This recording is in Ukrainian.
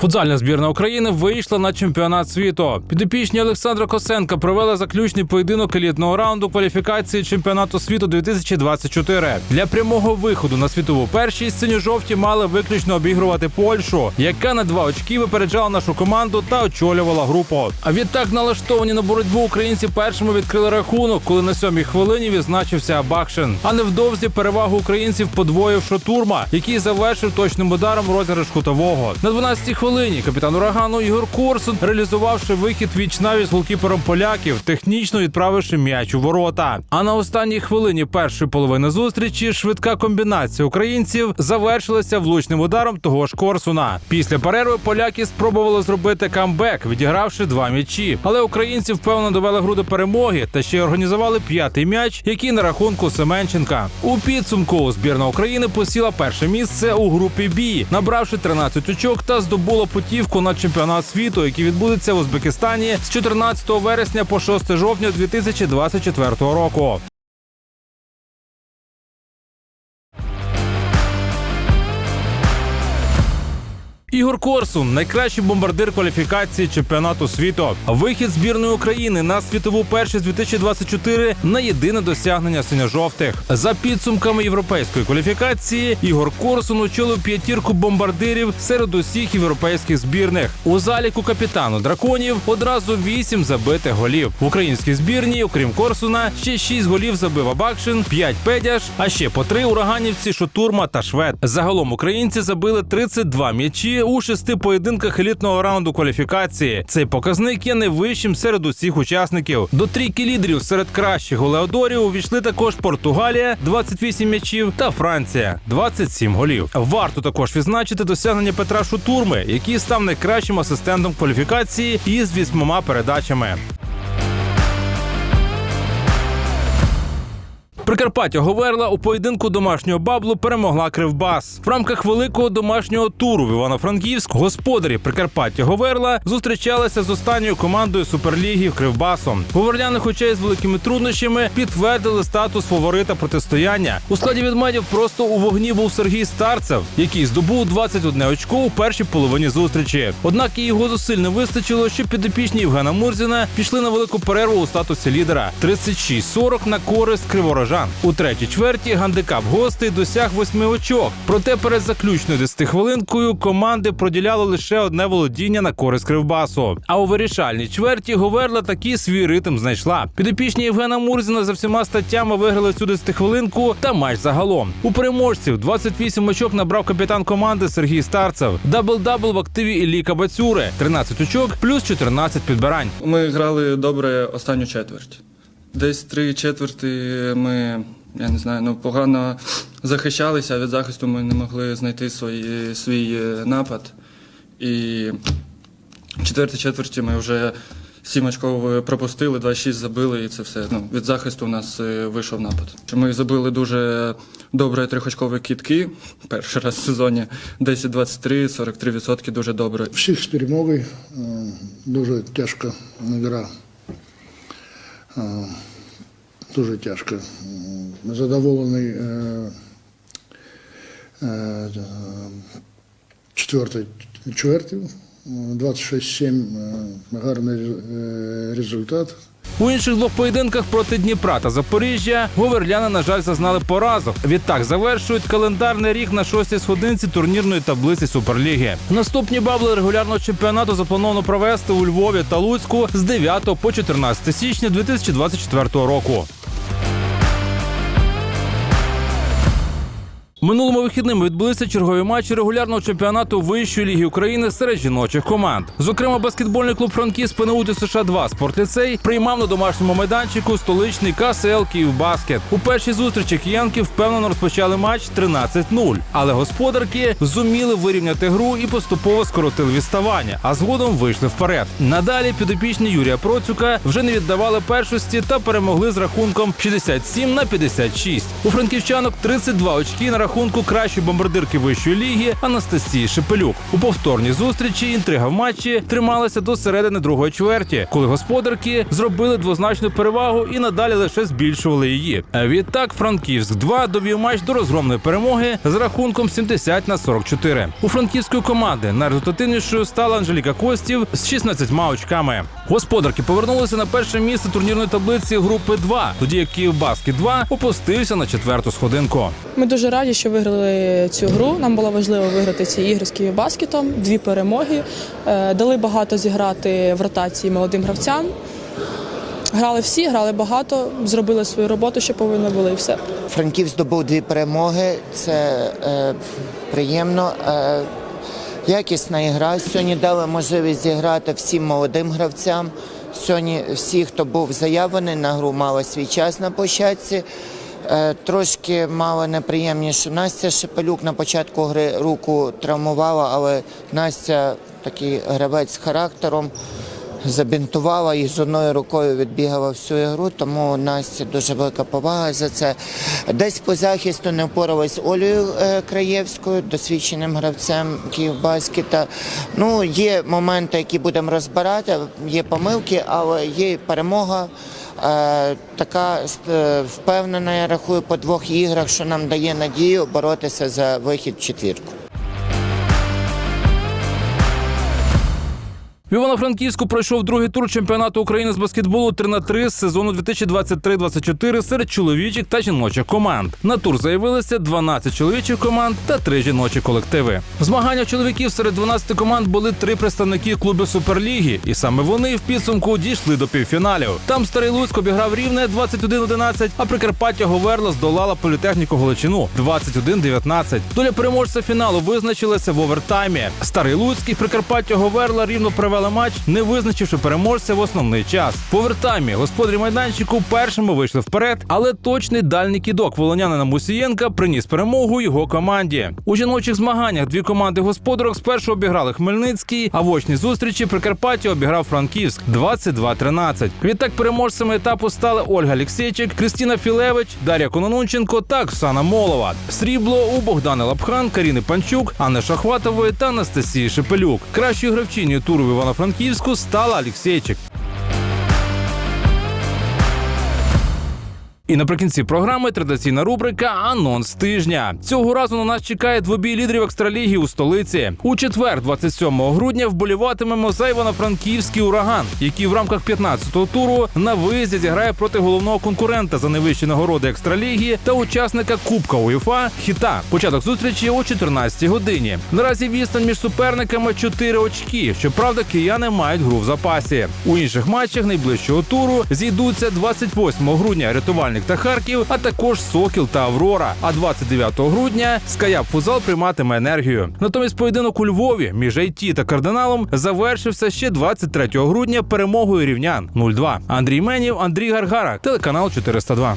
Футзальна збірна України вийшла на чемпіонат світу. Підопічні Олександра Косенка провели заключний поєдинок елітного раунду кваліфікації чемпіонату світу 2024. Для прямого виходу на світову першість синьо-жовті мали виключно обігрувати Польщу, яка на два очки випереджала нашу команду та очолювала групу. А відтак налаштовані на боротьбу українці першими відкрили рахунок, коли на сьомій хвилині відзначився Абакшин. А невдовзі перевагу українців подвоїв Шотурма, який завершив точним ударом розіграш кутового. На 12-й хвилині капітан урагану Ігор Корсун, реалізувавши вихід віч навіть з голкіпером поляків, технічно відправивши м'яч у ворота. А на останній хвилині першої половини зустрічі швидка комбінація українців завершилася влучним ударом того ж Корсуна. Після перерви поляки спробували зробити камбек, відігравши два м'ячі. Але українці впевнено довели гру до перемоги та ще й організували п'ятий м'яч, який на рахунку Семенченка. У підсумку збірна України посіла перше місце у групі Бі, набравши 13 очок та здобула путівку на чемпіонат світу, який відбудеться в Узбекистані з 14 вересня по 6 жовтня 2024 року. Ігор Корсун найкращий бомбардир кваліфікації чемпіонату світу. Вихід збірної України на світову першість 2024 на єдине досягнення синьо-жовтих. За підсумками європейської кваліфікації Ігор Корсун очолив п'ятірку бомбардирів серед усіх європейських збірних. У заліку капітану драконів одразу вісім забитих голів. В українській збірній, окрім Корсуна, ще шість голів забив Абакшин, п'ять педяш, а ще по три ураганівці Шотурма та Швед. Загалом українці забили 32 м'ячі у шести поєдинках елітного раунду кваліфікації. Цей показник є найвищим серед усіх учасників. До трійки лідерів серед кращих голеодорів увійшли також Португалія 28 м'ячів та Франція 27 голів. Варто також відзначити досягнення Петра Шутурми, який став найкращим асистентом кваліфікації із вісьмома передачами. Прикарпаття Говерла у поєдинку домашнього баблу перемогла Кривбас. В рамках великого домашнього туру в Івано-Франківськ господарі Прикарпаття Говерла зустрічалися з останньою командою суперліги Кривбасом. Говерляни, хоча й з великими труднощами, підтвердили статус фаворита протистояння. У складі відмедів просто у вогні був Сергій Старцев, який здобув 21 очко у першій половині зустрічі. Однак і його зусиль не вистачило, щоб підопічні Євгена Мурзіна пішли на велику перерву у статусі лідера 36-40 на користь криворожан. У третій чверті гандикап гостей досяг восьми очок. Проте перед заключною 10 хвилинкою команди проділяло лише одне володіння на користь кривбасу. А у вирішальній чверті Говерла таки свій ритм знайшла. Підопічні Євгена Мурзіна за всіма статтями виграли цю 10 хвилинку та матч загалом. У переможців 28 очок набрав капітан команди Сергій Старцев. Дабл-дабл в активі Іллі Кабацюри. 13 очок плюс 14 підбирань. Ми грали добре останню четверть. Десь три четверти ми, я не знаю, ну погано захищалися, а від захисту ми не могли знайти свої, свій е, напад. І в четвертій четверті ми вже сім очков пропустили, 2-6 забили, і це все. Ну, від захисту у нас е, вийшов напад. Ми забили дуже добре трьохочкові кітки. Перший раз в сезоні 10-23, 43% дуже добре. Всіх з перемогою. Е, Дуже тяжка гра. Е, Дуже тяжко. Задоволений е, е, четвертою чвертю. 26-7 е, гарний результат. У інших двох поєдинках проти Дніпра та Запоріжжя говерляни, на жаль, зазнали поразок. Відтак завершують календарний рік на шостій сходинці турнірної таблиці Суперліги. Наступні бабли регулярного чемпіонату заплановано провести у Львові та Луцьку з 9 по 14 січня 2024 року. Минулими вихідними відбулися чергові матчі регулярного чемпіонату Вищої ліги України серед жіночих команд. Зокрема, баскетбольний клуб Франкіс ПНУ США 2 спортліцей приймав на домашньому майданчику столичний КСЛ Київбаскет. У першій зустрічі киянки впевнено розпочали матч 13-0. Але господарки зуміли вирівняти гру і поступово скоротили відставання, а згодом вийшли вперед. Надалі підопічні Юрія Процюка вже не віддавали першості та перемогли з рахунком 67 на 56. У франківчанок 32 очки на рахунку кращої бомбардирки вищої ліги Анастасії Шепелюк. У повторній зустрічі інтрига в матчі трималася до середини другої чверті, коли господарки зробили двозначну перевагу і надалі лише збільшували її. Відтак Франківськ 2 довів матч до розгромної перемоги з рахунком 70 на 44. У франківської команди найрезультативнішою стала Анжеліка Костів з 16 очками. Господарки повернулися на перше місце турнірної таблиці групи 2, тоді як Київбаскет 2 опустився на четверту сходинку. Ми дуже раді, що виграли цю гру. Нам було важливо виграти ці ігри з Київбаскетом, дві перемоги. Е, Дали багато зіграти в ротації молодим гравцям. Грали всі, грали багато, зробили свою роботу, що повинні були, і все. Франків здобув дві перемоги. Це е, приємно. Е, якісна ігра. Сьогодні дали можливість зіграти всім молодим гравцям. Сьогодні всі, хто був заявлений на гру, мали свій час на площадці. Е, трошки мало неприємніше. Настя Шепелюк на початку гри руку травмувала, але Настя такий гравець з характером забінтувала і з одною рукою відбігала всю ігру, тому Насті дуже велика повага за це. Десь по захисту не впоралась з Олею е, Краєвською, досвідченим гравцем Київбаскета. Ну, є моменти, які будемо розбирати, є помилки, але є перемога. Е, така е, впевнена, я рахую, по двох іграх, що нам дає надію боротися за вихід в четвірку. В Івано-Франківську пройшов другий тур чемпіонату України з баскетболу 3 на 3 з сезону 2023-2024 серед чоловічих та жіночих команд. На тур заявилися 12 чоловічих команд та 3 жіночі колективи. В Змагання чоловіків серед 12 команд були три представники клубів Суперліги, і саме вони в підсумку дійшли до півфіналів. Там Старий Луцьк обіграв рівне 21-11, а Прикарпаття Говерла здолала політехніку Галичину 21-19. Доля переможця фіналу визначилася в овертаймі. Старий Луцький Прикарпаття Говерла рівно провели матч, не визначивши переможця в основний час. В овертаймі господарі майданчику першими вийшли вперед, але точний дальній кідок волонянина Мусієнка приніс перемогу його команді. У жіночих змаганнях дві команди господарок спершу обіграли Хмельницький, а в очній зустрічі Прикарпаття обіграв Франківськ 22-13. Відтак переможцями етапу стали Ольга Алексєчик, Кристина Філевич, Дар'я Кононунченко та Оксана Молова. Срібло у Богдани Лапхан, Каріни Панчук, Анни Шахватової та Анастасії Шепелюк. Кращою гравчиною туру в Івано-Франківську стала Алексєчик. І наприкінці програми традиційна рубрика Анонс тижня. Цього разу на нас чекає двобій лідерів екстраліги у столиці. У четвер, 27 грудня, вболіватимемо за Івано-Франківський ураган, який в рамках 15-го туру на виїзді зіграє проти головного конкурента за найвищі нагороди екстраліги та учасника Кубка УЄФА Хіта. Початок зустрічі о 14 годині. Наразі відстань між суперниками 4 очки. Щоправда, кияни мають гру в запасі. У інших матчах найближчого туру зійдуться 28 грудня рятувальник та Харків, а також Сокіл та Аврора. А 29 грудня Скаяп Фузал прийматиме енергію. Натомість поєдинок у Львові між АйТі та кардиналом завершився ще 23 грудня перемогою рівнян 0-2. Андрій Менів, Андрій Гаргара, телеканал 402.